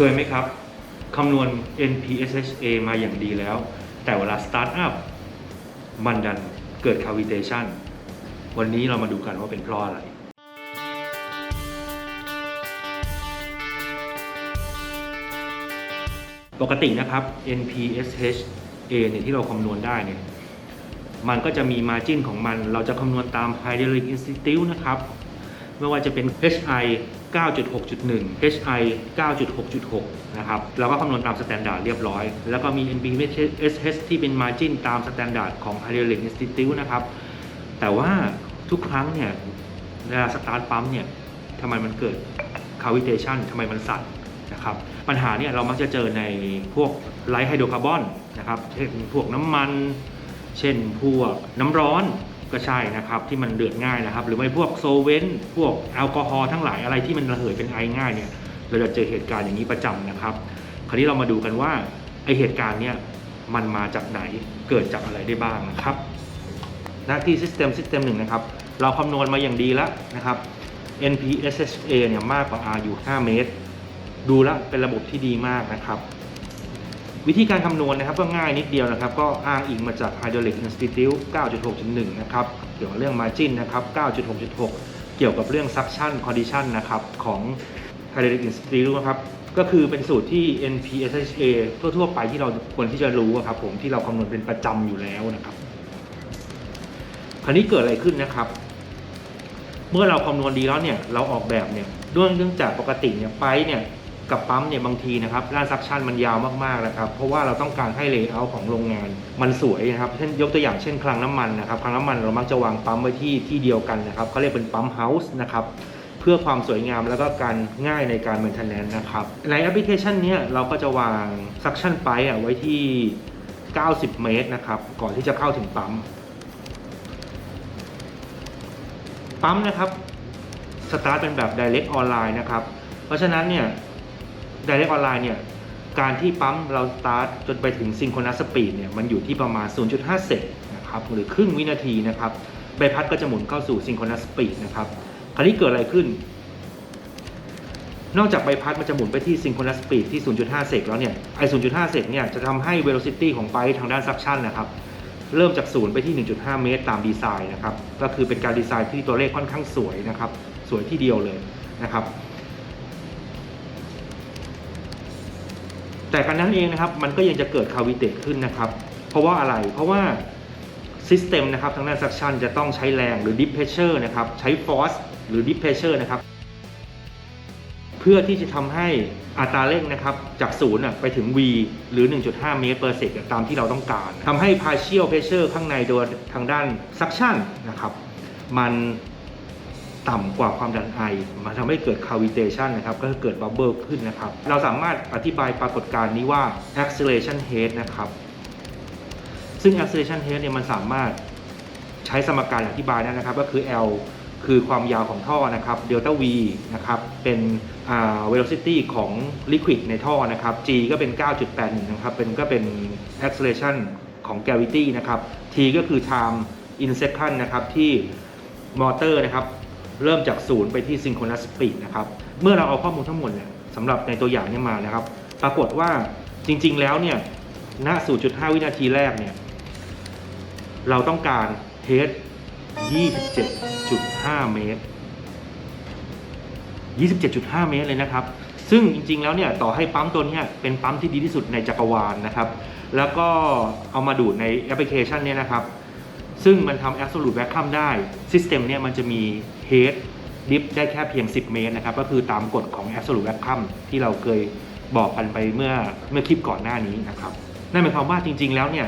เคยไหมครับคำนวณ NPSHA มาอย่างดีแล้ว แต่เวลา Start up มันดันเกิด cavitation วันนี้เรามาดูกันว่าเป็นเพราะอะไรปกตินะครับ NPSHA เนี่ยที่เราคำนวณได้เนี่ย มันก็จะมี margin ของมัน เราจะคำนวณตาม Hydraulic Institute นะครับ ไม่ว่าจะเป็น HI 9.6.1 HI 9.6.6 นะครับแล้วก็คำนวณตามสแตนดาร์ดเรียบร้อย แล้วก็มี NBSH ที่เป็น margin ตามสแตนดาร์ดของ Hydraulic Institute นะครับ แต่ว่าทุกครั้งเนี่ยเวลาสตาร์ทปั๊มเนี่ยทำไมมันเกิด cavitation ทำไมมันสั่นนะครับ ปัญหาเนี่ยเรามักจะเจอในพวกไลท์ไฮโดรคาร์บอนนะครับ เช่นพวกน้ำมัน เช่นพวกน้ำร้อน ก็ใช่นะครับที่มันเดือดง่ายนะครับ หรือไม่พวกโซเวนพวกแอลกอฮอล์ทั้งหลายอะไรที่มันระเหยเป็นไอง่ายเนี่ยเราจะเจอเหตุการณ์อย่างนี้ประจำนะครับ คราวนี้เรามาดูกันว่าไอเหตุการณ์เนี่ยมันมาจากไหนเกิดจากอะไรได้บ้างนะครับ หน้าที่ System System หนึ่งนะครับ เราคำนวณมาอย่างดีแล้วนะครับ NPSHA เนี่ยมากกว่า R อยู่5เมตร ดูแล้วเป็นระบบที่ดีมากนะครับ วิธีการคำนวณนะครับก็ง่ายนิดเดียวนะครับ ก็อ้างอิงมาจาก Hydraulic Institute 9.6.1 นะครับ เกี่ยวกับเรื่อง Margin นะครับ 9.6.6 เกี่ยวกับเรื่อง Suction Condition นะครับ ของ Hydraulic Institute นะครับ ก็คือเป็นสูตรที่ NPSHA ทั่ว ๆ ไปที่เราควรที่จะรู้ครับผมที่เราคำนวณเป็นประจำอยู่แล้วนะครับ คราวนี้เกิดอะไรขึ้นนะครับ เมื่อเราคำนวณดีแล้วเนี่ยเราออกแบบเนี่ยด้วยเนื่องจากปกติเนี่ยไปเนี่ย กับปั๊มเนี่ยบางทีนะครับด้านซักชันมันยาวมากๆนะครับเพราะว่าเราต้องการให้เลเยอร์ของโรงงาน มันสวยนะครับเช่นยกตัวอย่างเช่นคลังน้ำมันนะครับคลังน้ำมันเรามักจะวางปั๊มไว้ที่ที่เดียวกันนะครับเขาเรียกเป็นปั๊มเฮาส์นะครับเพื่อความสวยงามแล้วก็การง่ายในการ maintenance นะครับในแอปพลิเคชันเนี้ยเราก็จะวางซักชันไปอะไว้ที่ 90 เมตรนะครับก่อนที่จะเข้าถึงปั๊ม ปั๊มนะครับสตาร์ทเป็นแบบ Direct Online นะครับเพราะฉะนั้นเนี่ย Direct Online เนี่ยการที่ปั๊มเราสตาร์ทจนไปถึง Synchronous Speed เนี่ยมันอยู่ที่ประมาณ 0.5 เซกนะครับหรือครึ่งวินาทีนะครับใบพัดก็จะหมุนเข้าสู่ Synchronous Speed นะครับคราวนี้เกิดอะไรขึ้น นอกจากใบพัดมันจะหมุนไปที่ Synchronous Speed ที่ 0.5 เซกแล้วเนี่ยไอ้ 0.5 เซกเนี่ยจะทำให้ Velocity ของไปทางด้าน Suction นะครับเริ่มจากศูนย์ไปที่ 1.5 เมตรตามดีไซน์นะครับก็คือเป็นการดีไซน์ที่ตัวเลขค่อนข้างสวยนะครับสวยที่เดียวเลยนะครับ แต่การนั้นเองนะครับมันก็ยังจะเกิดคาวิเตขึ้นนะครับ เพราะว่าอะไรเพราะว่าซิสเต็มนะครับทางด้านซักชันจะต้องใช้แรงหรือดิฟเพชเชอร์นะครับใช้ฟอร์สหรือดิฟเพชเชอร์นะครับเพื่อที่จะทำให้อัตราเร่งนะครับจากศูนย์ไปถึง V หรือ 1.5 เมตร per sec ตามที่เราต้องการทำให้ partial pressure ข้างในโดยทางด้าน suction นะครับมัน ต่ำกว่าความดันไอมันทำให้เกิด cavitation นะครับ ก็คือเกิด bubble ขึ้นนะครับ เราสามารถอธิบายปรากฏการณ์นี้ว่า acceleration head นะครับ ซึ่ง acceleration head เนี่ยมันสามารถใช้สมการอธิบายได้นะครับ ก็คือ L คือความยาวของท่อนะครับ delta V นะครับเป็นอ่า velocity ของ liquid ในท่อนะครับ G ก็เป็น 9.81 นะครับ เป็นก็เป็น acceleration ของ gravity นะครับ T ก็คือ time in second นะครับที่มอเตอร์นะครับ เริ่มจากศูนย์ไปที่ synchronous speed นะครับ เมื่อเราเอาข้อมูลทั้งหมดเนี่ยสำหรับในตัวอย่างเนี้มานะครับ ปรากฏว่าจริงๆแล้วเนี่ยณ 0.5 วินาทีแรกเนี่ย เราต้องการเฮด27.5 เมตร 27.5 เมตรเลยนะครับ ซึ่งจริงๆแล้วเนี่ยต่อให้ปั๊มตัวนี้เป็นปั๊มที่ดีที่สุดในจักรวาลนะครับ แล้วก็เอามาดูดในแอปพลิเคชันเนี่ยนะครับ ซึ่งมันทำ absolute vacuum ได้ system เนี่ยมันจะมี head dip ได้แค่เพียง 10 เมตรนะครับ ก็คือตามกฎของ absolute vacuum ที่เราเคยบอกกันไปเมื่อเมื่อคลิปก่อนหน้านี้นะครับ นั่นหมายความว่าจริง ๆ แล้วเนี่ย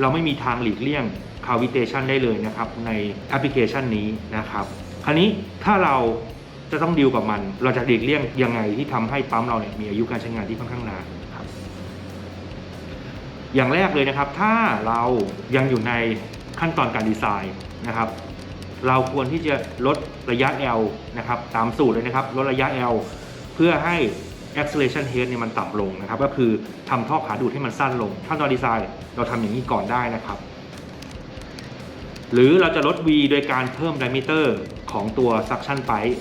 เราไม่มีทางหลีกเลี่ยง cavitation ได้เลยนะครับ ในแอปพลิเคชันนี้นะครับ คราวนี้ถ้าเราจะต้องดีลกับมัน เราจะหลีกเลี่ยงยังไงที่ทำให้ปั๊มเราเนี่ยมีอายุการใช้งานที่ค่อนข้างนานครับ อย่างแรกเลยนะครับ ถ้าเรายังอยู่ในขั้นตอนการดีไซน์นะครับ เราควรที่จะลดระยะ L นะครับตามสูตรเลยนะครับลดระยะ L เพื่อให้ acceleration head เนี่ยมันต่ำลงนะครับ ก็คือทำท่อขาดูดให้มันสั้นลงขั้นตอนดีไซน์เราทำอย่างนี้ก่อนได้นะครับ หรือเราจะลด V โดยการเพิ่ม diameter ของตัว suction pipe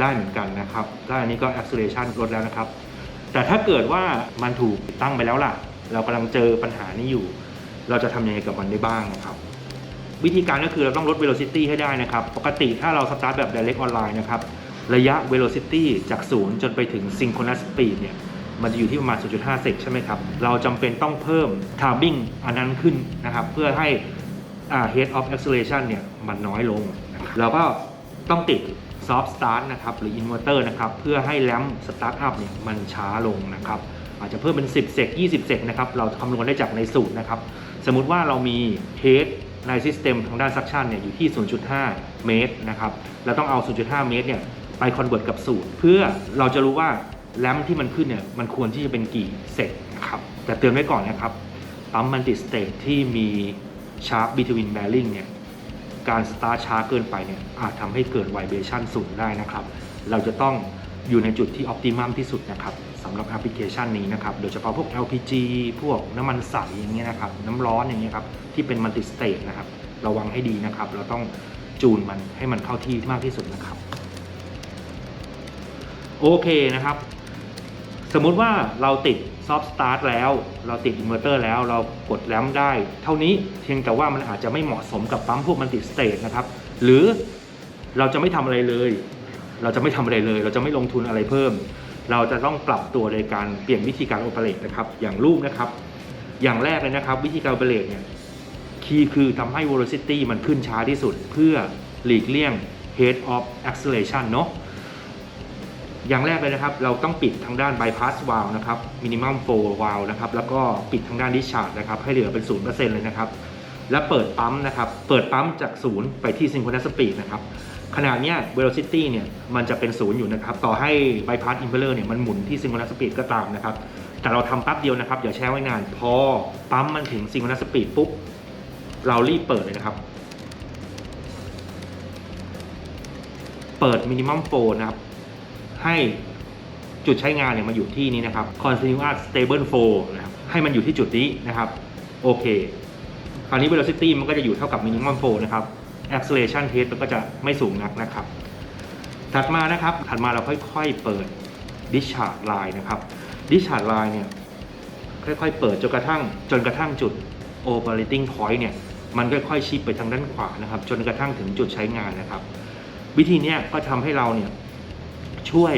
ได้เหมือนกันนะครับก็อันนี้ก็ acceleration ลดแล้วนะครับ แต่ถ้าเกิดว่ามันถูกตั้งไปแล้วล่ะ เรากำลังเจอปัญหานี้อยู่ เราจะทำยังไงกับมันได้บ้างนะครับ วิธีการก็คือเราต้องลด velocity ให้ได้นะครับ ปกติถ้าเราสตาร์ทแบบ direct online นะครับ ระยะ velocity จากศูนย์จนไปถึง synchronous speed เนี่ย มันจะอยู่ที่ประมาณ 0.5 เซกใช่ไหมครับ เราจำเป็นต้องเพิ่ม timing อันนั้นขึ้นนะครับ เพื่อให้ head of acceleration เนี่ย มันน้อยลง เราก็ต้องติด soft start นะครับ หรือ inverter นะครับ เพื่อให้แรม start up เนี่ย มันช้าลงนะครับอาจจะเพิ่มเป็น 10 เซก 20 เซกนะครับ เราคำนวณได้จากในสูตรนะครับ สมมุติว่าเรามี head ใน system ทางด้าน suction เนี่ยอยู่ที่ 0.5 เมตรนะครับเราต้องเอา 0.5 เมตรเนี่ยไป convert กับสูตร เพื่อเราจะรู้ว่าแรมที่มันขึ้นเนี่ยมันควรที่จะเป็นกี่เซกนะครับแต่เตือนไว้ก่อนนะครับปั๊มมันติสเตทที่มี sharp between bearing เนี่ยการสตาร์ช้าเกินไปเนี่ยอาจทำให้เกิด vibration สูงได้นะครับ เราจะต้องอยู่ในจุดที่ optimum ที่สุดนะครับสำหรับแอปพลิเคชันนี้นะครับ โดยเฉพาะพวก LPG พวกน้ำมันใสอย่างเงี้ยนะครับ น้ำร้อนอย่างเงี้ยครับ ที่เป็น multi state นะครับ ระวังให้ดีนะครับ เราต้องจูนมันให้มันเข้าที่มากที่สุดนะครับ โอเคนะครับ สมมุติว่าเราติดซอฟต์สตาร์ทแล้ว เราติดอินเวอร์เตอร์แล้วเรากดแรมได้ เท่านี้เพียงแต่ว่ามันอาจจะไม่เหมาะสมกับปั๊มพวกมันติดสเตทนะครับ หรือเราจะไม่ทำอะไรเลย เราจะไม่ทำอะไรเลย เราจะไม่ลงทุนอะไรเพิ่ม เราจะต้องปรับตัวในการเปลี่ยนวิธีการโอเปเรตนะครับ อย่างรูปนะครับ อย่างแรกเลยนะครับ วิธีการโอเปเรตเนี่ย คีย์คือทำให้ velocity มันขึ้นช้าที่สุด เพื่อหลีกเลี่ยง head of acceleration เนาะอย่างแรกเลยนะครับ เราต้องปิดทางด้าน bypass valve นะครับ minimum flow valve นะครับ แล้วก็ปิดทางด้าน discharge นะครับ ให้เหลือเป็น 0%เลยนะครับ และเปิดปั๊มนะครับ เปิดปั๊มจาก 0 ไปที่ synchronous speed นะครับขณะเนี้ย velocity เนี่ยมันจะเป็น0อยู่นะครับ ต่อให้ bypass impeller เนี่ยมันหมุนที่ synchronous speed ก็ตามนะครับ แต่เราทำแป๊บเดียวนะครับ อย่าแช่ไว้นาน พอปั๊มมันถึง synchronous speed ปุ๊บ เรารีบเปิดเลยนะครับ เปิด minimum flow นะครับ ให้จุดใช้งานเนี่ยมาอยู่ที่นี้นะครับ continuous stable flow นะครับ ให้มันอยู่ที่จุดนี้นะครับ โอเค คราวนี้ velocity มันก็จะอยู่เท่ากับ minimum flow นะครับ acceleration test มันก็จะไม่สูงนักนะครับ ถัดมานะครับ ถัดมาเราค่อยๆเปิด discharge line นะครับ discharge line เนี่ยค่อยๆ เปิดจนกระทั่งจนกระทั่งจุด operating point เนี่ย มันค่อยๆชิปไปทางด้านขวานะครับ จนกระทั่งถึงจุดใช้งานนะครับ วิธีนี้ก็ทำให้เราเนี่ยช่วย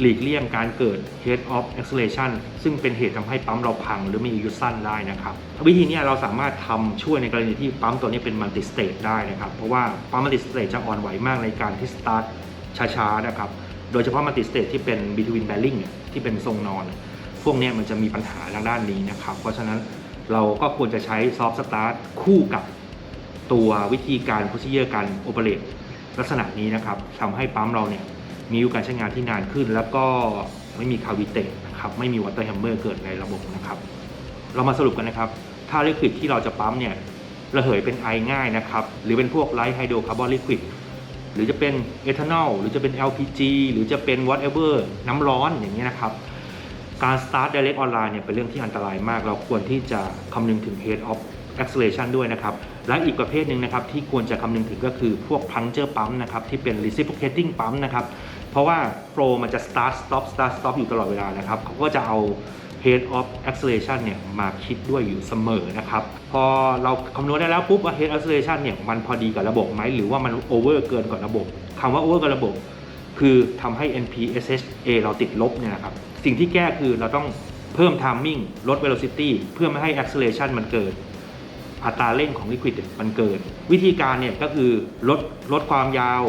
หลีกเลี่ยงการเกิด head of acceleration ซึ่งเป็นเหตุทำให้ปั๊มเราพังหรือมีอายุสั้นได้นะครับ วิธีนี้เราสามารถทำช่วยในกรณีที่ปั๊มตัวนี้เป็น multi state ได้นะครับ เพราะว่าปั๊ม multi state จะอ่อนไหวมากในการที่ start ช้าๆนะครับ โดยเฉพาะ multi state ที่เป็น between bearing ที่เป็นทรงนอน พวกนี้มันจะมีปัญหาทางด้านนี้นะครับ เพราะฉะนั้น เราก็ควรจะใช้ soft start คู่กับตัววิธีการ procedure การ operate ลักษณะนี้นะครับทำให้ปั๊มเราเนี่ยมีอายุการใช้งานที่นานขึ้น แล้วก็ไม่มีคาวิเตะนะครับไม่มีวอเตอร์แฮมเมอร์เกิดในระบบนะครับ เรามาสรุปกันนะครับ ถ้าลิควิดที่เราจะปั๊มเนี่ยระเหยเป็นไอง่ายนะครับ หรือเป็นพวกไลท์ไฮโดรคาร์บอนลิควิดหรือจะเป็นเอทานอลหรือจะเป็น LPG หรือจะเป็น whatever น้ำร้อนอย่างนี้นะครับ การ start direct online เนี่ยเป็นเรื่องที่อันตรายมาก เราควรที่จะคำนึงถึง head of acceleration ด้วยนะครับ และอีกประเภทหนึ่งนะครับที่ควรจะคำนึงถึงก็คือพวก puncture ปั๊มนะครับที่เป็น reciprocating ปั๊มนะครับ เพราะว่า flow มันจะ start stop start stop อยู่ตลอดเวลานะครับเขาก็จะเอา head of acceleration เนี่ยมาคิดด้วยอยู่เสมอนะครับ พอเราคำนวณได้แล้วปุ๊บว่า head acceleration เนี่ยมันพอดีกับระบบไหมหรือว่ามัน over เกินกว่าระบบคำว่า over กับระบบ คือทำให้ NPSHA เราติดลบเนี่ยนะครับ สิ่งที่แก้คือเราต้องเพิ่ม timing ลด velocity เพื่อไม่ให้ acceleration มันเกิด อัตราเร่งของ liquid มันเกินวิธีการเนี่ยก็คือลดลดความยาว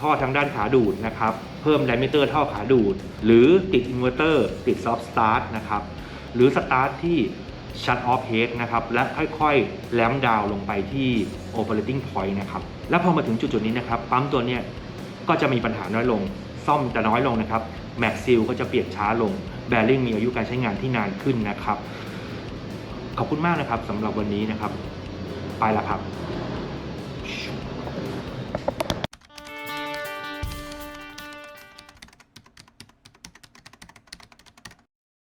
ท่อทางด้านขาดูดนะครับ เพิ่ม diameter ท่อขาดูด หรือติด inverter ติด soft start นะครับ หรือ start ที่ shut off head นะครับ และค่อยๆ แลมดาวลงไปที่ operating point นะครับ แล้วพอมาถึงจุดๆนี้นะครับ ปั๊มตัวเนี้ย ก็จะมีปัญหาน้อยลง ซ่อมจะน้อยลงนะครับแม็กซิลก็จะเปลี่ยนช้าลงแบริ่งมีอายุการใช้งานที่นานขึ้นนะครับ ขอบคุณมากนะครับสำหรับวันนี้นะครับ ไปละครับ